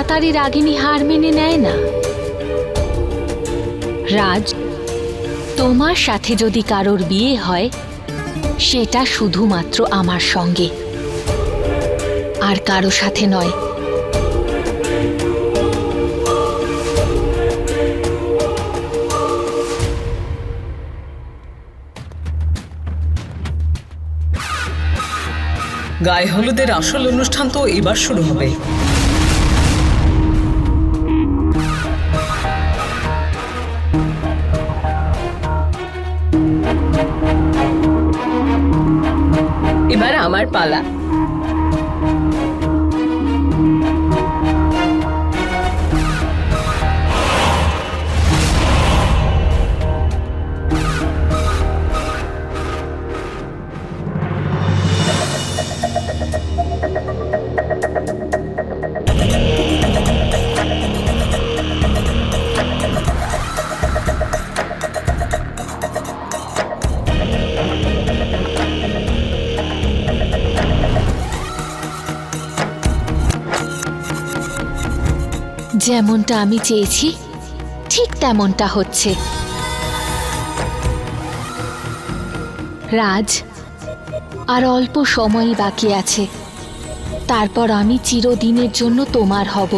তাড়াতাড়ি রাগিনী হার মেনে নেয় না। রাজ, তোমার সাথে যদি কারোর বিয়ে হয়, সেটা শুধুমাত্র আমার সঙ্গে। আর কারও সাথে নয়। গায়ে হলুদের আসল অনুষ্ঠান তো এবার শুরু হবে। পালা। যেমনটা আমি চেয়েছি, ঠিক তেমনটা হচ্ছে। রাজ, আর অল্প সময় বাকি আছে। তারপর আমি চিরদিনের জন্য তোমার হব।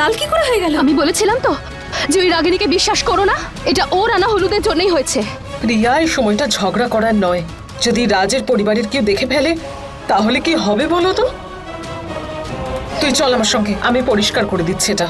লাল কি করে হয়ে গেল? আমি বলেছিলাম তো যে ওই রাগিনীকে বিশ্বাস করো না এটা ওর আনা হলুদের জন্যই হয়েছে। প্রিয়া এই সময়টা ঝগড়া করার নয়। যদি রাজের পরিবারের কেউ দেখে ফেলে তাহলে কি হবে বলো তো? তুই চল আমার সঙ্গে আমি পরিষ্কার করে দিচ্ছি এটা।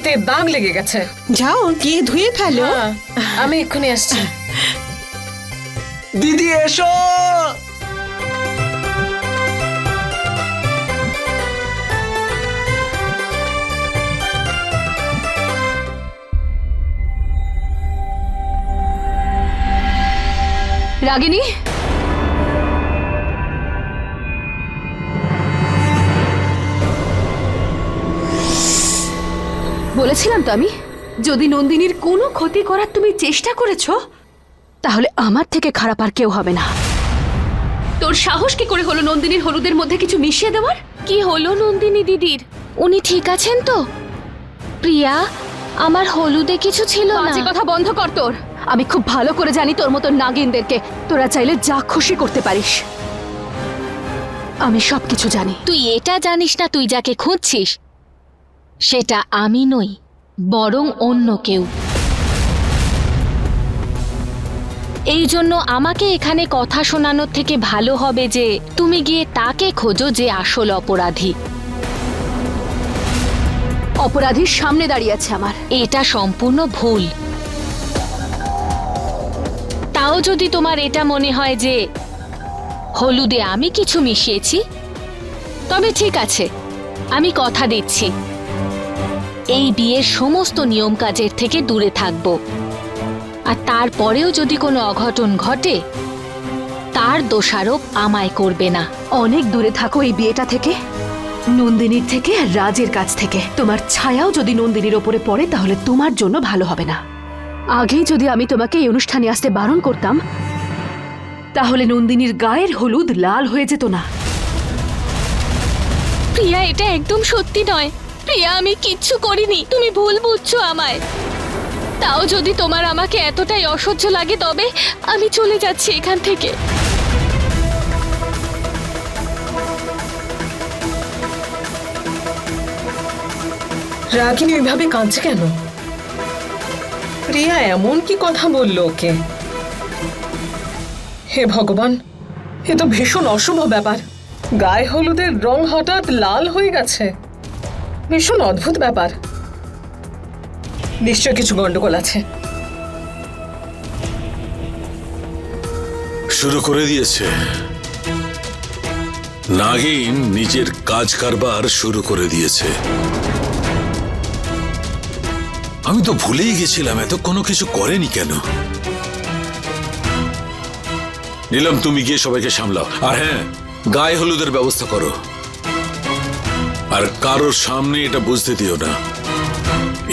এতে দাগ লেগে গেছে। যাও গিয়ে ধুয়ে ফেলো। হ্যাঁ, আমি এক্ষুনি আসছি। দিদি এসো! রাগিনী? বলেছিলাম তো আমি? যদি নন্দিনীর কোনো ক্ষতি করার তুমি চেষ্টা করেছ তাহলে আমার থেকে খারাপ আর কেউ হবে না। তোর সাহস কি করে হলো নন্দিনীর হলুদের মধ্যে কিছু মিশিয়ে দেওয়ার? কি হলো নন্দিনী দিদির? উনি ঠিক আছেন তো? প্রিয়া আমার হলুদে কিছু ছিল না। বাজে কথা বন্ধ কর তোর। আমি খুব ভালো করে জানি তোর মতো নাগিনদেরকে। তোরা চাইলে যা খুশি করতে পারিস। আমি সবকিছু জানি। তুই এটা জানিস না তুই যাকে খুঁজছিস সেটা আমি নই, বরং অন্য কেউ। এই জন্য আমাকে এখানে কথা শোনানোর থেকে ভালো হবে যে, তুমি গিয়ে তাকে খোঁজো যে আসল অপরাধী। অপরাধীর সামনে দাঁড়িয়ে আছে আমার। এটা সম্পূর্ণ ভুল। তাও যদি তোমার এটা মনে হয় যে, হলুদে আমি কিছু মিশিয়েছি, তবে ঠিক আছে, আমি কথা দিচ্ছি। এই বিয়ের সমস্ত নিয়ম কাজের থেকে দূরে থাকব। আর তারপরেও যদি কোনো অঘটন ঘটে তার দোষারোপ আমায় করবে না। অনেক দূরে থাকো এই বিয়েটা থেকে। নন্দিনীর থেকে আর রাজের কাছ থেকে। তোমার ছায়াও যদি নন্দিনীর ওপরে পড়ে তাহলে তোমার জন্য ভালো হবে না। আগেই যদি আমি তোমাকে এই অনুষ্ঠানে আসতে বারণ করতাম তাহলে নন্দিনীর গায়ের হলুদ লাল হয়ে যেত না। প্রিয়া এটা একদম সত্যি নয়। প্রিয়া, আমি কিচ্ছু করিনি। তুমি ভুল বুঝছ আমায়। তাও যদি তোমার আমাকে এতটাই অসহ্য লাগে, তবে আমি চলে যাচ্ছি এখান থেকে। রাগিনী ওইভাবে কাঁদছে কেন? রিয়া এমন কি কথা বলল ওকে? হে ভগবান, এ তো ভীষণ অশুভ ব্যাপার। গায়ে হলুদের রং হঠাৎ লাল হয়ে গেছে। ভীষণ অদ্ভুত ব্যাপার। নিশ্চয় কিছু গন্ডগোল আছে। শুরু করে দিয়েছে। নাগিন নিজের কাজ কারবার শুরু করে দিয়েছে। আমি তো ভুলেই গেছিলাম, এত কোনো কিছু করেনি কেন? নিলাম তুমি গিয়ে সবাইকে সামলাও। আর হ্যাঁ গায়ে হলুদের ব্যবস্থা করো। আর কারোর সামনে এটা বুঝতে দিও না।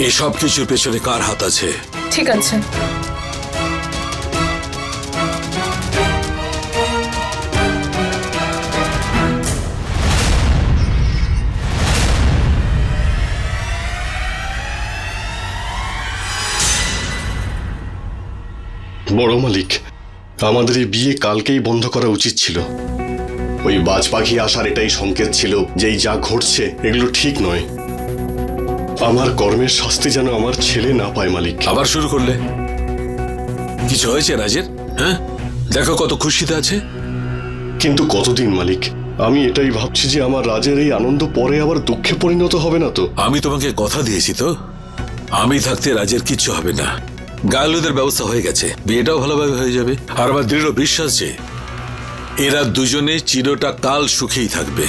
এসব কিছুর পেছনে কার হাত আছে? ঠিক আছে। বড় মালিক আমাদের এই বিয়ে কালকেই বন্ধ করা উচিত ছিল। ওই বাজ পাখি আসার এটাই সংকেত ছিল যে যা ঘটছে এগুলো ঠিক নয়। আমার কর্মের শাস্তি যেন আমার ছেলে না পায় মালিক। আবার শুরু করলে। কিছু হয়েছে রাজের? হ্যাঁ? দেখো কত খুশিতে আছে। কিন্তু কতদিন মালিক? আমি এটাই ভাবছি যে আমার রাজের এই আনন্দ পরে আবার দুঃখে পরিণত হবে না তো। আমি তোমাকে কথা দিয়েছি তো। আমি থাকতে রাজের কিচ্ছু হবে না। গায়লুদের ব্যবস্থা হয়ে গেছে। বিয়েটাও ভালোভাবে হয়ে যাবে। আর আমার দৃঢ় বিশ্বাস যে এরা দুজনে চিরটা কাল সুখেই থাকবে।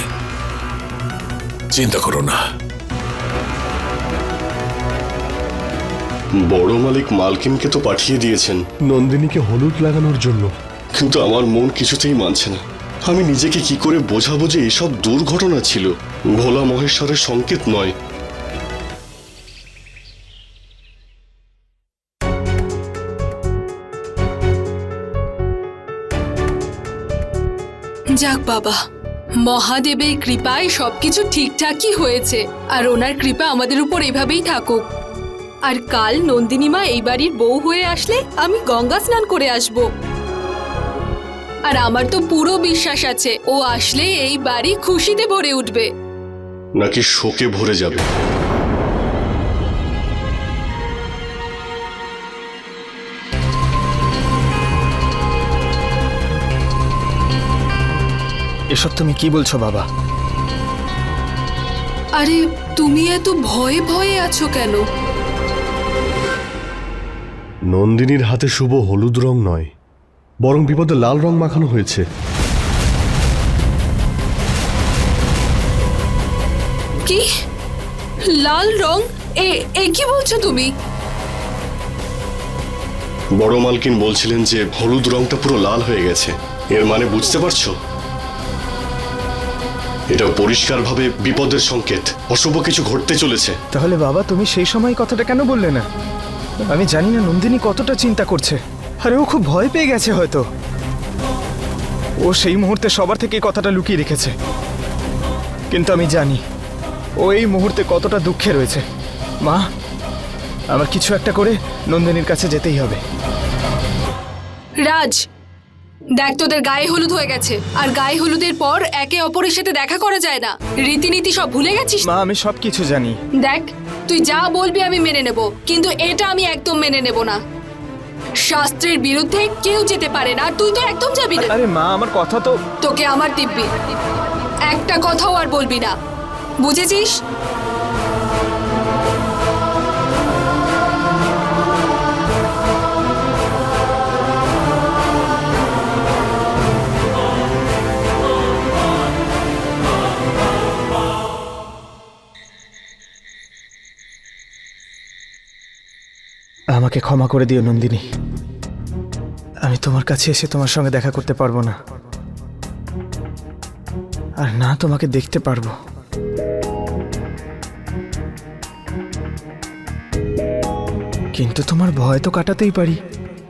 চিন্তা করো না। বড় মালিক মালকিনকে তো পাঠিয়ে দিয়েছেন। নন্দিনীকে হলুদ লাগানোর জন্য। কিন্তু আমার মন কিছুতেই মানছে না। আমি নিজেকে কি করে বোঝাবো যে এসব দুর্ঘটনা ছিল? ভোলা মহেশ্বরের সংকেত নয়। যাক বাবা। মহাদেবের কৃপায় সবকিছু ঠিকঠাকই হয়েছে, আর ওনার কৃপা আমাদের উপর এভাবেই থাকুক। আর কাল নন্দিনী মা এই বাড়ির বউ হয়ে আসলে আমি গঙ্গা স্নান করে আসব। আর আমার তো পুরো বিশ্বাস আছে, ও আসলে এই বাড়ি খুশিতে ভরে উঠবে। নাকি শোকে ভরে যাবে? এসব তুমি কি বলছো বাবা? আরে তুমি এত ভয়ে ভয়ে আছো কেন? নন্দিনীর হাতে শুভ হলুদ রং নয় বরং বিপদে লাল রং মাখানো হয়েছে। কি? লাল রং? এ এ কি বলছো তুমি? বড় মালকিন বলছিলেন যে হলুদ রংটা পুরো লাল হয়ে গেছে। এর মানে বুঝতে পারছ? এটা পরিষ্কারভাবে বিপদের সংকেত। অশুভ কিছু ঘটতে চলেছে। তাহলে বাবা তুমি সেই সময় কথাটা কেন বললে না? আমি জানি না নন্দিনী কতটা চিন্তা করছে। আরে ও খুব ভয় পেয়ে গেছে হয়তো। ও সেই মুহূর্তে সবার থেকে কথাটা লুকিয়ে রেখেছে। কিন্তু আমি জানি ও এই মুহূর্তে কতটা দুঃখে রয়েছে। মা আমার কিছু একটা করে নন্দিনীর কাছে যেতেই হবে। রাজ দেখ তোদের গায়ে হলুদ হয়ে গেছে। আর গায়ে হলুদের পর একে অপরের সাথে দেখা করা যায় না। রীতিনীতি সব ভুলে গেছিস? মা আমি সব কিছু জানি। দেখ তুই যা বলবি আমি মেনে নেব কিন্তু এটা আমি একদম মেনে নেব না। শাস্ত্রের বিরুদ্ধে কেউ যেতে পারে না তুই তো একদম যাবি না। আরে মা আমার কথা তো তোকে আমার দিব্যি। একটা কথাও আর বলবি না। বুঝেছিস? আমাকে ক্ষমা করে দিও, নন্দিনী। আমি তোমার কাছে এসে তোমার সঙ্গে দেখা করতে পারব না। আর না তোমাকে দেখতে পারব। কিন্তু তোমার ভয় তো কাটাতেই পারি।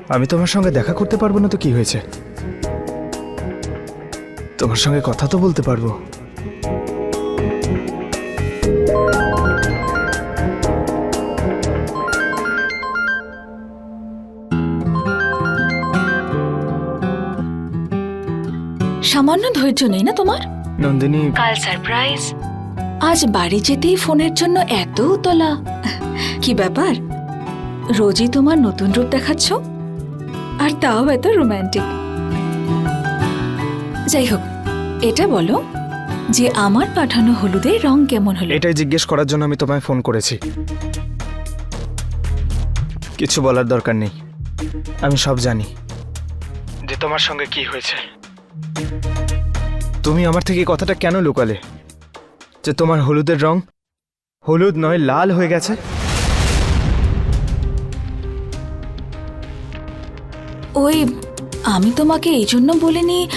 আমি তোমার সঙ্গে দেখা করতে পারব না তো কি হয়েছে? তোমার সঙ্গে কথা তো বলতে পারব। সামান্য ধৈর্য নেই না তোমার? নন্দিনী। কাল সারপ্রাইজ আজ বাড়ি যেতেই ফোনের জন্য এত তোলা কি ব্যাপার? রোজই তোমার নতুন রূপ দেখাচ্ছ? আর তাও এত রোম্যান্টিক যাই হোক এটা বলো যে আমার পাঠানো হলুদের রং কেমন হলো? এটাই জিজ্ঞেস করার জন্য আমি তোমায় ফোন করেছি। কিছু বলার দরকার নেই। আমি সব জানি। যে তোমার সঙ্গে কি হয়েছে? তুমি আমার থেকে কথাটা কেন লুকালে? যে তোমার হলুদের রং হলুদ নয় লাল হয়ে গেছে? ওই আমি তোমাকে এই জন্য বলিনি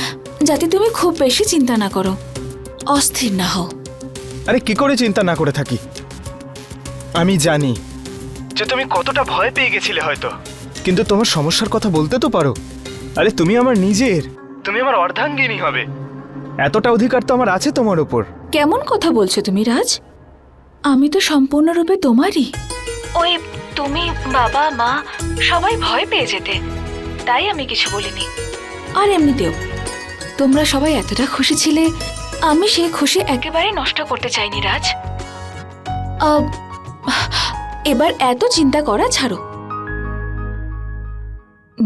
যাতে তুমি খুব বেশি চিন্তা না করো। অস্থির না হও। আরে কি করে চিন্তা না করে থাকি? আমি জানি যে তুমি কতটা ভয় পেয়ে গেছিলে হয়তো। কিন্তু তোমার সমস্যার কথা বলতে তো পারো। আরে তুমি আমার নিজের। তুমি আমার অর্ধাঙ্গিনী হবে। এতটা অধিকার তো আমার আছে তোমার উপর। কেমন কথা বলছো তুমি রাজ? আমি তো সম্পূর্ণরূপে তোমারই। ওই তুমি বাবা মা সবাই ভয় পেয়ে যেতে। তাই আমি কিছু বলিনি। আর এমনিতেও তোমরা সবাই এতটা খুশি ছিলে আমি সেই খুশি একেবারে নষ্ট করতে চাইনি রাজ। আহ, এবার এত চিন্তা করা ছাড়ো।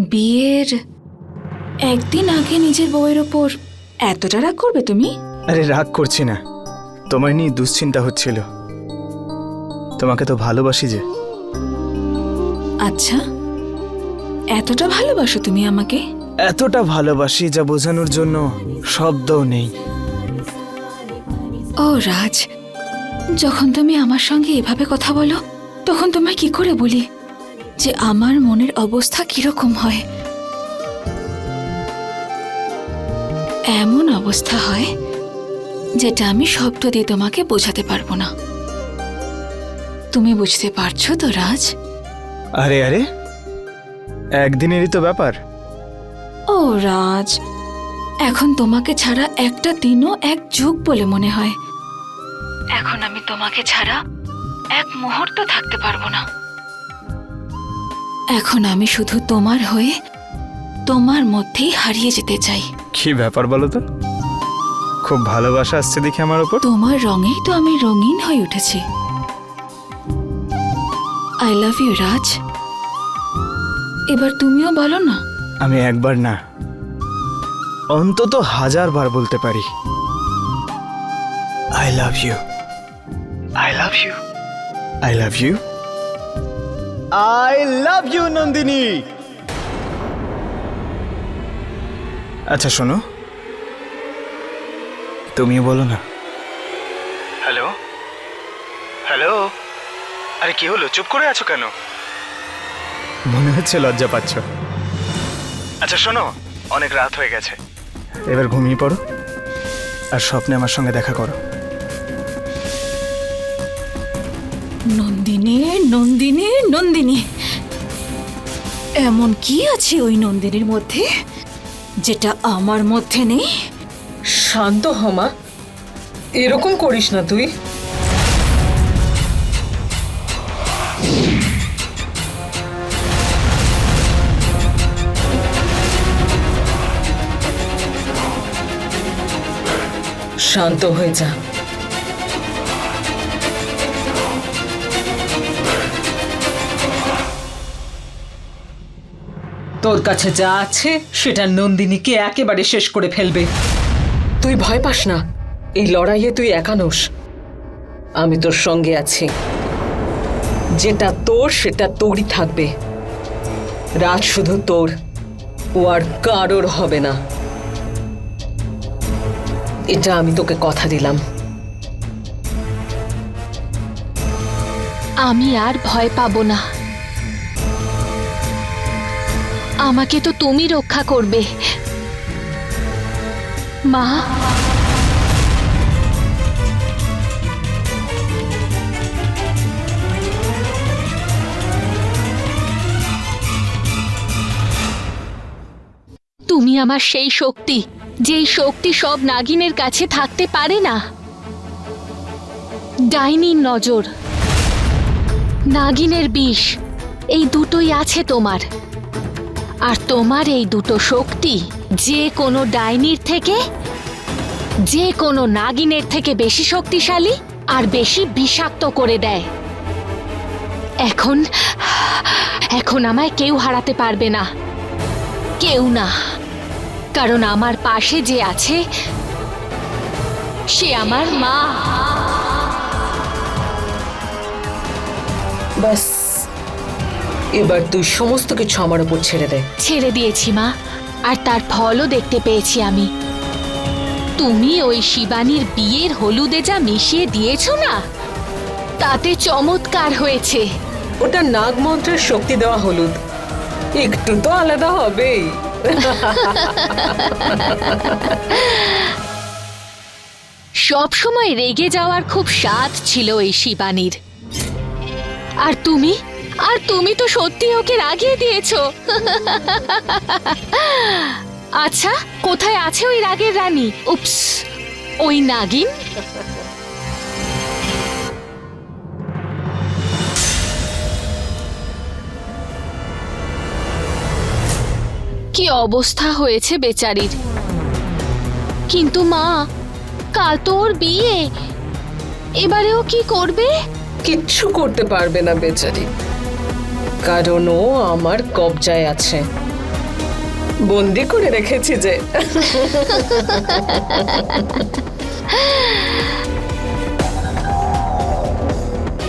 বিয়ের একদিন আগে নিজের বউয়ের ওপর এতটা রাগ করবে তুমি? আরে রাগ করছি না। তোমায় নিয়ে দুশ্চিন্তা হচ্ছিল। তোমাকে তো ভালোবাসি যে। আচ্ছা এতটা ভালোবাসো তুমি আমাকে? এতটা ভালোবাসি যা বোঝানোর জন্য শব্দও নেই। ও রাজ যখন তুমি আমার সঙ্গে এভাবে কথা বলো তখন তোমায় কি করে বলি? যে আমার মনের অবস্থা কীরকম হয়? এমন অবস্থা হয় যেটা আমি শব্দ দিয়ে তোমাকে বোঝাতে পারব না। তুমি বুঝতে পারছ তো রাজ? আরে আরে একদিনেরই তো ব্যাপার। ও রাজ এখন তোমাকে ছাড়া একটা দিনও এক যুগ বলে মনে হয়। এখন আমি তোমাকে ছাড়া এক মুহূর্ত থাকতে পারব না। এখন আমি শুধু তোমার হয়ে তোমার মধ্যেই হারিয়ে যেতে চাই। কি ব্যাপার বলো তো? খুব ভালোবাসা আসছে দেখি আমার ওপর। তোমার রঙেই তো আমি রঙিন হয়ে উঠেছি। I love you Raj. এবার তুমিও বলো না। আমি একবার না অন্তত হাজার বার বলতে পারি। I love you I love you I love you I love you Nandini. আচ্ছা শোনো। তুমিও বলো না। হ্যালো? হ্যালো? আরে কি হলো? চুপ করে আছো কেন? মনে হচ্ছে লজ্জা পাচ্ছ। আচ্ছা শোনো অনেক রাত হয়ে গেছে। এবার ঘুমিয়ে পড়ো আর স্বপ্নে আমার সঙ্গে দেখা করো। নন্দিনী নন্দিনী নন্দিনী। এমন কি আছে ওই নন্দিনীর মধ্যে? যেটা আমার মধ্যে নেই? শান্ত হমা এরকম করিস না তুই। শান্ত হয়ে যা। তোর কাছে যা আছে সেটা নন্দিনীকে একেবারে শেষ করে ফেলবে। তুই ভয় পাস না। এই লড়াইয়ে তুই একানোস আমি তোর সঙ্গে আছি। যেটা তোর সেটা তোরই থাকবে। রাজ শুধু তোর। ও আর কারোর হবে না। এটা আমি তোকে কথা দিলাম। আমি আর ভয় পাবো না। আমাকে তো তুমি রক্ষা করবে। মা? তুমি আমার সেই শক্তি, যেই শক্তি সব নাগিনের কাছে থাকতে পারে না। ডাইনির নজর, নাগিনের বিষ, এই দুটোই আছে তোমার। আর তোমার এই দুটো শক্তি যে কোনো ডাইনির থেকে, যে কোনো নাগিনের থেকে বেশি শক্তিশালী আর বেশি বিষাক্ত করে দেয়। এখন এখন আমায় কেউ হারাতে পারবে না। কেউ না। কারণ আমার পাশে যে আছে, সে আমার মা। ব্যাস এবার তুই সমস্ত কিছু আমার উপর ছেড়ে দে। ছেড়ে দিয়েছি মা। আর তার ফলও দেখতে পেয়েছি আমি। তুমি ওই শিবানীর বিয়ের হলুদে যা মিশিয়ে দিয়েছ না তাতে চমৎকার হয়েছে। ওটা নাগ মন্ত্রের শক্তি দেওয়া হলুদ। একটু তো আলাদা হবেই। সব সময় রেগে যাওয়ার খুব স্বাদ ছিল এই শিবানীর। আর তুমি? আর তুমি তো সত্যি ওকে রাগিয়ে দিয়েছ। আচ্ছা কোথায় আছে ওই রাগের রানী? উপস ওই নাগিন? কি অবস্থা হয়েছে বেচারির? কিন্তু মা, কাল তো ওর বিয়ে। এবারেও কি করবে? কিচ্ছু করতে পারবে না বেচারি। কারণ ও আমার কবজায় আছে। বন্দি করে রেখেছি যে।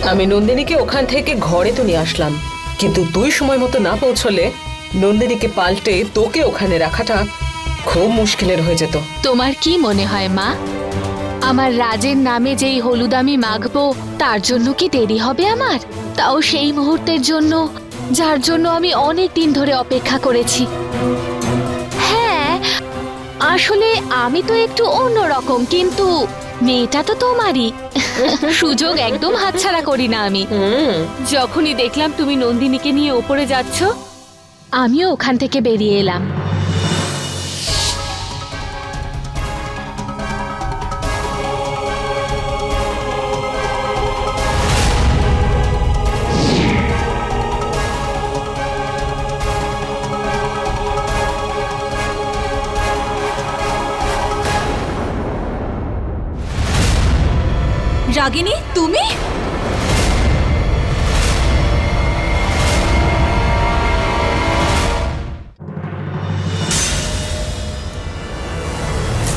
আমি নন্দিনীকে ওখান থেকে ঘরে তো নিয়ে আসলাম। কিন্তু তুই সময় মতো না পৌঁছলে নন্দিনীকে পাল্টে তোকে ওখানে রাখাটা খুব মুশকিলের হয়ে যেত। তোমার কি মনে হয়, মা? আমার রাজের নামে যেই হলুদ আমি মাখবো তার জন্য কি দেরি হবে আমার? তাও সেই মুহূর্তের জন্য যার জন্য আমি অনেক দিন ধরে অপেক্ষা করেছি। হ্যাঁ আসলে আমি তো একটু অন্যরকম কিন্তু মেয়েটা তো তোমারই। সুযোগ একদম হাতছাড়া করি না আমি। যখনই দেখলাম তুমি নন্দিনীকে নিয়ে ওপরে যাচ্ছ আমিও ওখান থেকে বেরিয়ে এলাম। রাগিনী তুমি?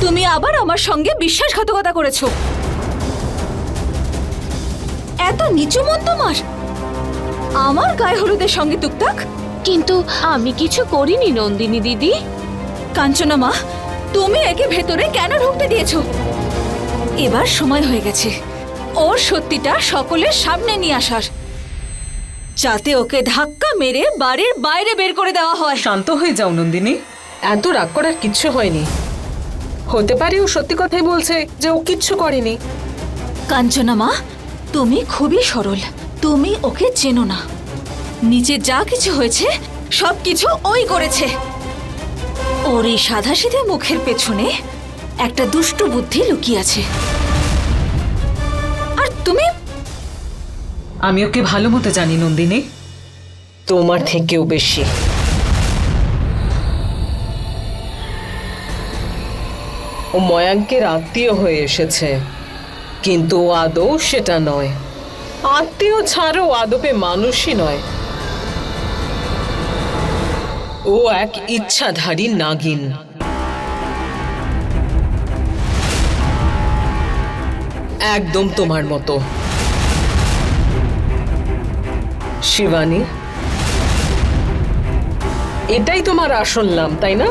তুমি আবার আমার সঙ্গে বিশ্বাসঘাতকতা করেছ। এত নিচু মন তোমার। আমার গায়ে হলুদের সঙ্গে টুকটাক। কিন্তু আমি কিছু করিনি নন্দিনী দিদি। কাঞ্চনা মা তুমি একে ভেতরে কেন ঢুকতে দিয়েছ? এবার সময় হয়ে গেছে। ওর সত্যিটা সকলের সামনে নিয়ে আসার। যাতে ওকে ধাক্কা মেরে বাড়ির বাইরে বের করে দেওয়া হয়। শান্ত হয়ে যাও নন্দিনী। এত রাগ করার কিচ্ছু হয়নি। হতে পারে ও সত্যি কথাই বলছে যে ও কিচ্ছু করেনি। কাঞ্চনা মা তুমি খুবই সরল। তুমি ওকে চেনো না। নিচে যা কিছু হয়েছে সব কিছু ওই করেছে। ওর এই সাধাসিধে মুখের পেছনে একটা দুষ্ট বুদ্ধি লুকিয়ে আছে। তুমি? আমি ওকে ভালো মতো জানি নন্দিনী। তোমার থেকেও বেশি। ও ময়াঙ্কের আত্মীয় হয়ে এসেছে কিন্তু ও আদৌ সেটা নয়। আত্মীয় ছাড়াও আদপে মানুষই নয়। ও এক ইচ্ছাধারী নাগিন। একদম তোমার মতো। শিবানী, এটাই তোমার আসল নাম, তাই না?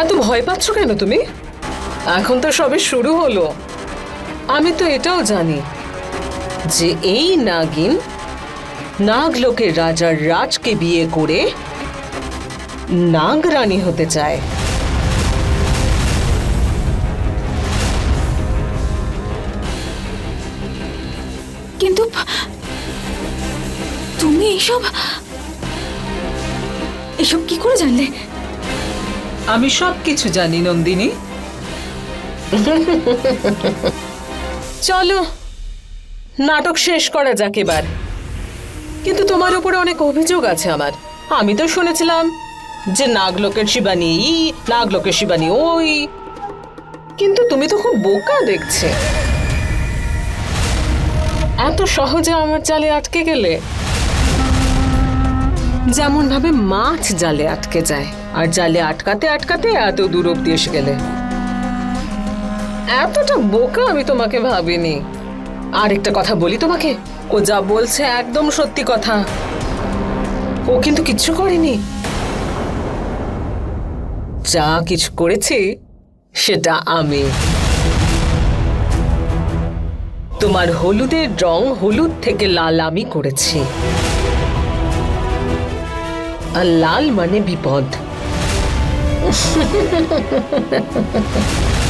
এত ভয় পাচ্ছ কেন তুমি? এখন তো সবে শুরু হলো। আমি তো এটাও জানি যে এই নাগিন নাগলোকের রাজার রাজকে বিয়ে করে নাগরানী হতে চায়। কিন্তু তুমি এসব এসব কি করে জানলে? আমি সব কিছু জানি নন্দিনী। চলো নাটক শেষ করা যাক এবার। কিন্তু তোমার উপরে অনেক অভিযোগ আছে আমার। আমি তো শুনেছিলাম যে নাগলোকের শিবানী, এই নাগলোকের শিবানী, ওই। কিন্তু তুমি তো খুব বোকা দেখছে। এত সহজে আমার জালে আটকে গেলে? যেমন ভাবে মাছ জালে আটকে যায়, আর জালে আটকাতে আটকাতে এত দূর অব্দি এসে গেলে। এতটা বোকা আমি তোমাকে ভাবিনি। আর একটা কথা বলি তোমাকে, ও যা বলছে একদম সত্যি কথা। ও কিন্তু কিচ্ছু করেনি। যা কিছু করেছি, সেটা আমি। তোমার হলুদের রং হলুদ থেকে লাল আমি করেছি। আর লাল মানে বিপদ।